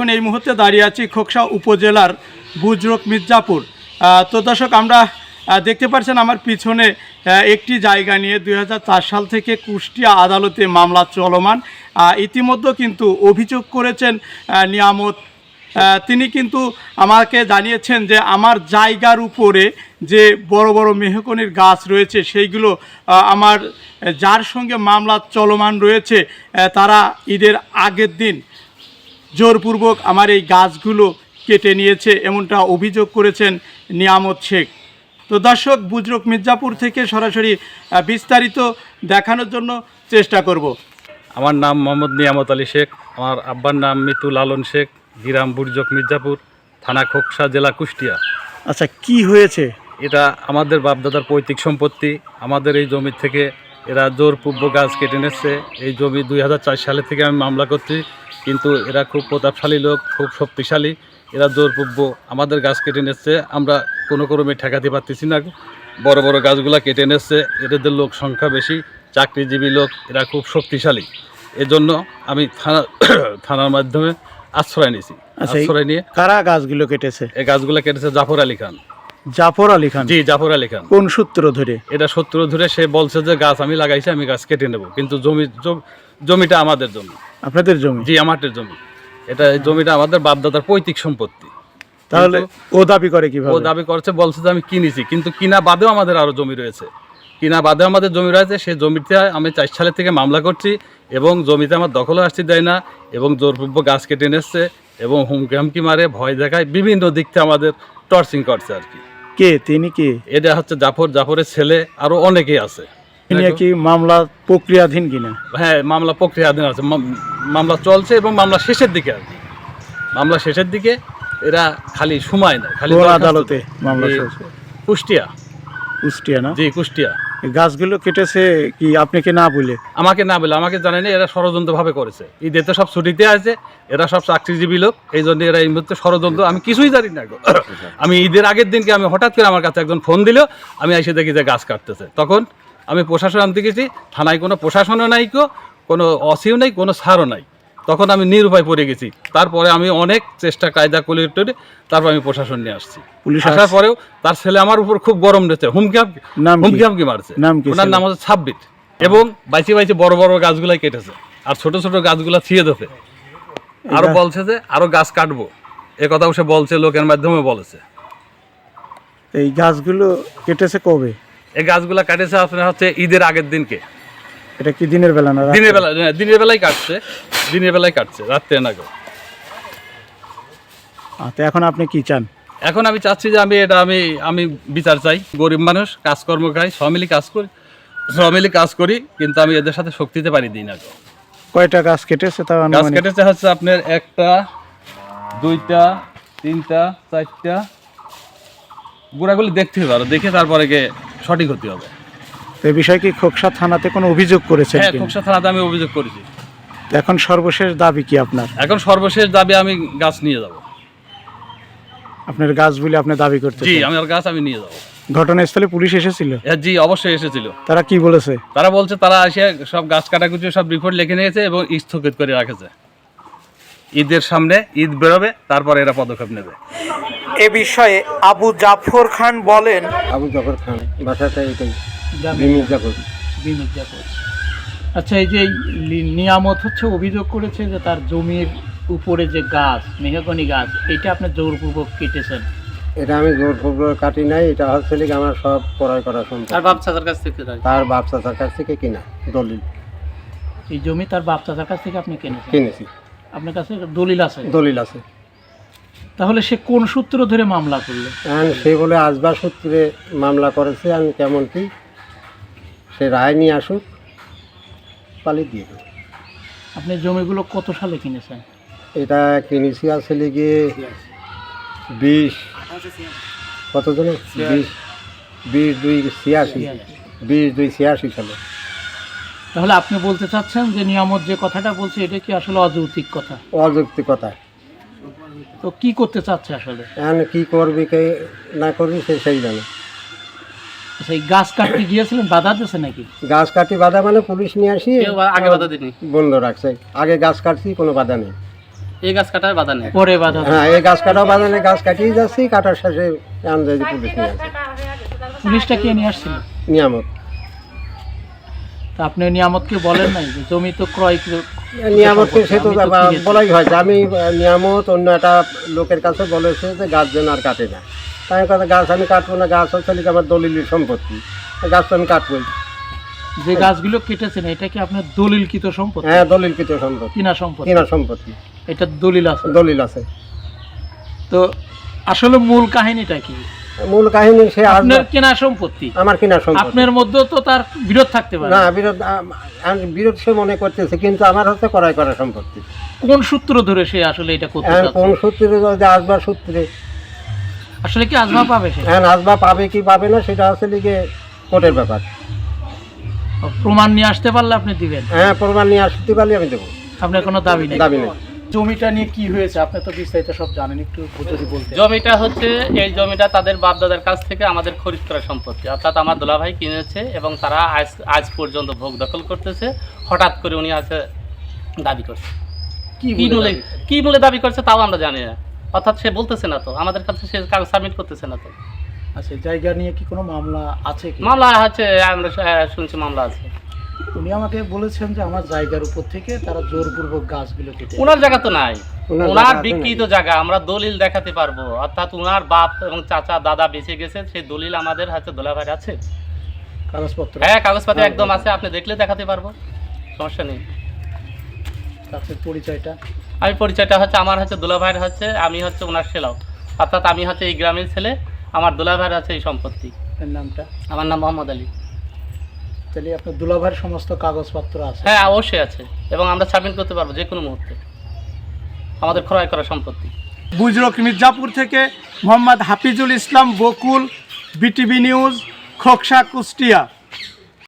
এখন এই মুহূর্তে দাঁড়িয়ে আছি খোকসা উপজেলার বুজরক মির্জাপুর। তো দর্শক, আমরা দেখতে পাচ্ছেন আমার পিছনে একটি জায়গা নিয়ে দুই হাজার চার সাল থেকে কুষ্টিয়া আদালতে মামলা চলমান। ইতিমধ্যে কিন্তু অভিযোগ করেছেন নিয়ামত। তিনি কিন্তু আমাকে জানিয়েছেন যে আমার জায়গার উপরে যে বড় বড় মেহকনির গাছ রয়েছে, সেইগুলো আমার যার সঙ্গে মামলা চলমান রয়েছে তারা ঈদের আগের দিন জোরপূর্বক আমার এই গাছগুলো কেটে নিয়েছে এমনটা অভিযোগ করেছেন নিয়ামত শেখ। তো দর্শক বুজরুক মির্জাপুর থেকে সরাসরি বিস্তারিত দেখানোর জন্য চেষ্টা করব। আমার নাম মোহাম্মদ নিয়ামত আলী শেখ আমার আব্বার নাম মিতু লালন শেখ গিরাম বুর্জক মির্জাপুর থানা খোকসা জেলা কুষ্টিয়া। আচ্ছা কি হয়েছে? এটা আমাদের বাপদাদার পৈতৃক সম্পত্তি আমাদের এই জমি থেকে এরা জোরপূর্ব গাছ কেটে নিচ্ছে এই জমি দুই সালে থেকে আমি মামলা করছি। কিন্তু এরা খুব প্রতাপশালী লোক খুব শক্তিশালী। এরা জোরপূর্ব আমাদের গাছ কেটে নিচ্ছে। আমরা কোনো ক্রমে ঠেকাতে পারতেছি না। বড় বড় গাছগুলা কেটে নিচ্ছে। এদের লোক সংখ্যা বেশি চাকরিজীবী লোক এরা খুব শক্তিশালী। এজন্য আমি থানা থানার মাধ্যমে আশ্রয় নিয়েছি। আচ্ছা, আশ্রয় নিয়ে কারা গাছগুলো কেটেছে? এই গাছগুলো কেটেছে জাফর আলী খান। জাফর আলী খান। জি জাফর আলী খান। কোন সূত্র ধরে? এটা সত্য ধরে সে বলছে যে গাছ আমি লাগাইছি আমি গাছ কেটে নেব। কিন্তু জমি জমিটা আমাদের জমি। আপনাদের জমি? জি আমাদের জমি। এটা জমিটা আমাদের বাপদাদার পৈতৃক সম্পত্তি। তাহলে ও দাবি করে কীভাবে? ও দাবি করছে বলছে যে আমি কিনেছি কিন্তু কিনা বাদেও আমাদের আরও জমি রয়েছে। কিনা বাদেও আমাদের জমি রয়েছে সেই জমিতে আমি চার সালের থেকে মামলা করছি এবং জমিতে আমার দখলও আসতে দেয় না এবং জোরপূর্ব গাছ কেটে নিচ্ছে এবং হুমকি হামকি মারে ভয় দেখায় বিভিন্ন দিক থেকে আমাদের টর্চিং করছে আর কি। কে তিনি কে? এটা হচ্ছে জাফর জাফরের ছেলে আরও অনেকে আছে। তিনি কি মামলা প্রক্রিয়াধীন কিনা? হ্যাঁ মামলা প্রক্রিয়াধীন আছে। মামলা চলছে এবং মামলা শেষের দিকে আর কি। মামলা শেষের দিকে এরা খালি সময় না খালি আদালতে মামলা চলছে কুষ্টিয়া। কুষ্টিয়া না? জি কুষ্টিয়া। গাছগুলো কেটেছে কি আপনি কি না বলে? আমাকে না বলে, আমাকে জানেনি এরা ষড়যন্ত্রভাবে করেছে। ঈদে তো সব ছুটিতে আছে, এরা সব চাকরিজীবী লোক, এই জন্য এরা এই মুহূর্তে ষড়যন্ত্র, আমি কিছুই জানি না। আমি ঈদের আগের দিনকে আমি হঠাৎ করে আমার কাছে একজন ফোন দিল, আমি এসে দেখি যে গাছ কাটতেছে। তখন আমি প্রশাসন আনতে গেছি, থানায় কোনো প্রশাসনও নাই কোনো অসিও নেই, কোনো সারও নাই। তখন আমি নিরুপায় পড়ে গেছি। তারপরে আমি অনেক চেষ্টা কায়দা করে তারপর আমি প্রশাসন নিয়ে আসছি। পুলিশ আসার পরেও তার ছেলে আমার উপর খুব গরম হুমকি কি? হুমকি হামকি মারছে ওনার নাম হচ্ছে ছাব্বিট এবং বাইচে বাইচে বড় বড় গাছগুলাই কেটেছে। আর ছোট ছোট গাছগুলা ছিঁড়ে দেবে আরও বলছে যে আরও গাছ কাটবো। এ কথাও সে বলছে লোকের মাধ্যমে বলেছে। এই গাছগুলো কেটেছে কবে? এই গাছগুলা কাটেছে আপনার হচ্ছে ঈদের আগের দিনকে। এটা কি দিনের বেলা না দিনের বেলা হ্যাঁ, দিনের বেলায় কাটছে দিনের বেলায় কাটছে রাত্রে না গো। তো এখন আপনি কি চান এখন আমি চাচ্ছি যে আমি এটা আমি আমি বিচার চাই গরিব মানুষ কাজকর্ম খাই সব মিলি কাজ করি সব মিলি কাজ করি কিন্তু আমি এদের সাথে শক্তিতে পারি দিই না। কয়টা গাছ কেটেছে তাও গাছ? কেটেছে হচ্ছে আপনার একটা দুইটা তিনটা চারটা গোড়াগুলি দেখতে হবে আরও দেখে তারপরে সঠিক হতে হবে তো এই বিষয়ে কি খোকসা থানাতে কোনো অভিযোগ করেছেন হ্যাঁ কিনা? খোকসা থানাতে আমি অভিযোগ করেছি। তো এখন সর্বশেষ দাবি কি আপনার? এখন সর্বশেষ দাবি আমি গাছ নিয়ে যাব। আপনার গাছ বলে আপনি দাবি করতে জি আমার গাছ আমি নিয়ে যাব। ঘটনাস্থলে পুলিশ এসেছিল? জি অবশ্যই এসেছিল। তারা কি বলেছে? তারা বলছে তারা এসে সব গাছ কাটাকুটি সব রিপোর্ট লিখে নিয়েছে এবং স্থগিত করে রাখেছে। ঈদের সামনে ঈদ বেরোবে তারপরে এরা পদক্ষেপ নেবে। এ বিষয়ে আবু জাফর খান বলেন আবু জফর খান বাসাটা এটাই। আচ্ছা এই যে লি- নিয়ামত হচ্ছে অভিযোগ করেছে যে তার জমির উপরে যে গাছ মেহগনি গাছ এটা আপনি জোরপূর্বক কেটেছেন। এটা আমি জোর পূর্বক কাটি নাই এটা হচ্ছে কি আমার সব ক্রয় করা সম্ভব তার বাপ চাচার কাছ থেকে তাই? তার বাপ চাচার কাছ থেকে কিনা দলিল। এই জমি তার বাপ চাচার কাছ থেকে আপনি কিনেছেন? কিনেছি। আপনার কাছে দলিল আছে? দলিল আছে। তাহলে সে কোন সূত্র ধরে মামলা করল? সে বলে আসবার সূত্রে মামলা করেছে আমি কেমন কি? সে রায় নিয়ে আসুক পালি দিয়ে দেবো আপনি জমিগুলো কত সালে কিনেছেন? এটা কিনেছি আসলে গিয়ে বিশ কত জন বিশ বিশ দুই ছিয়াশি বিশ দুই ছিয়াশি সালে। তাহলে আপনি বলতে চাচ্ছেন যে নিয়ামত যে কথাটা বলছে এটা কি আসলে অযৌক্তিক কথা? অযৌক্তিকতা তো কি করতে চাচ্ছে আসলে? এখন কি করবি কে না করবি সে সেই জানে। আচ্ছা এই গাছ কাটতে গিয়েছিলেন বাধা দিয়েছে নাকি? গাছ কাটি বাধা মানে পুলিশ নিয়ে আসি আগে বাধা দিনি বন্ধ রাখছে। আগে গাছ কাটছি কোনো বাধা নেই। এই গাছ কাটার বাধা নেই? পরে বাধা হ্যাঁ এই গাছ কাটাও বাগানে গাছ কাটিয়ে যাচ্ছি কাটার শেষে আন্দাজে পুলিশ নিয়ে আসে। পুলিশটা কে নিয়ে আসছিল? নিয়ামত। তা আপনি নিয়ামতকে বলেন নাই যে জমি তো ক্রয় কর- নিয়ামতকে সে তো আমি বলাই হয় যে আমি নিয়ামত অন্য একটা লোকের কাছে বলেছে যে গাছ যেন আর কাটে না। তাই কথা গাছ আমি কাটবো না গাছ হচ্ছে লিখে আমার দলিলের সম্পত্তি। গাছ তো আমি কাটবোই। যে গাছগুলো কেটেছেন এটা কি আপনার দলিলকৃত সম্পত্তি? হ্যাঁ দলিলকৃত সম্পত্তি। কিনা সম্পত্তি? কিনা সম্পত্তি। এটা দলিল আছে? দলিল আছে। তো আসলে মূল কাহিনীটা কি? মূল কাহিনী সে আপনার কেনা সম্পত্তি? আমার কেনা সম্পত্তি। আপনার মধ্যেও তো তার বিরোধ থাকতে পারে। না বিরোধ আম- আমি বিরোধ সে মনে করতেছে কিন্তু আমার হচ্ছে করাই করা সম্পত্তি। কোন সূত্র ধরে সে আসলে এটা করতে এখন চাচ্ছে? কোন সূত্রে যদি আসবার সূত্রে আসলে কি আজমা পাবে সে? এখন আসবা পাবে কি পাবে না সেটা হচ্ছে লিগে কোর্টের ব্যাপার। প্রমাণ নিয়ে আসতে পারলে আপনি দিবেন? হ্যাঁ প্রমাণ নিয়ে আসতে পারলে আমি দেবো। আপনার কোনো দাবি নেই? দাবি নেই। জমিটা নিয়ে কি হয়েছে? আপনি তো বিস্তারিত সব জানেন একটু যদি বলতে জমিটা হচ্ছে এই জমিটা তাদের বাপদাদার কাছ থেকে আমাদের খরিদ করা সম্পত্তি। অর্থাৎ আমার দুলাভাই কিনেছে এবং তারা আজ আজ পর্যন্ত ভোগ দখল করতেছে। হঠাৎ করে উনি আছে দাবি করছে। কি কি বলে মূলে কি মূলে দাবি করছে তাও আমরা জানি না। অর্থাৎ সে বলতেছে না তো আমাদের কাছে সে কাগজ সাবমিট করতেছে না তো। আচ্ছা জায়গা নিয়ে কি কোনো মামলা আছে কি? মামলা হচ্ছে আমরা শুনছি মামলা আছে। উনি আমাকে বলেছেন যে আমার জায়গার উপর থেকে তারা জোরপূর্বক গাছগুলো কেটে ওনার জায়গা তো নাই। ওনার ওনার জায়গা আছে আমরা দলিল দেখাতে পারব। অর্থাৎ ওনার বাপ এবং চাচা দাদা বেঁচে গেছে সেই দলিল আমাদের হাতে দোলাভাই আছে। কাগজপত্র? হ্যাঁ কাগজপাতি একদম আছে আপনি দেখলে দেখাতে পারব। সমস্যা নেই। আপনার পরিচয়টা? আমি পরিচয়টা হচ্ছে আমার হচ্ছে দুলাভাইয়ের হচ্ছে আমি হচ্ছে ওনার ছেলাও অর্থাৎ আমি হচ্ছে এই গ্রামের ছেলে আমার দুলাভাইয়ের হচ্ছে এই সম্পত্তি। নামটা? আমার নাম মোহাম্মদ আলী। তাহলে আপনার দুলাভাইয়ের সমস্ত কাগজপত্র আছে? হ্যাঁ অবশ্যই আছে। এবং আমরা সাবমিট করতে পারব যে কোনো মুহূর্তে। আমাদের ক্রয় করা সম্পত্তি। বুজরক মির্জাপুর থেকে মোহাম্মদ হাফিজুল ইসলাম বকুল বিটিভি নিউজ খোকসা কুষ্টিয়া।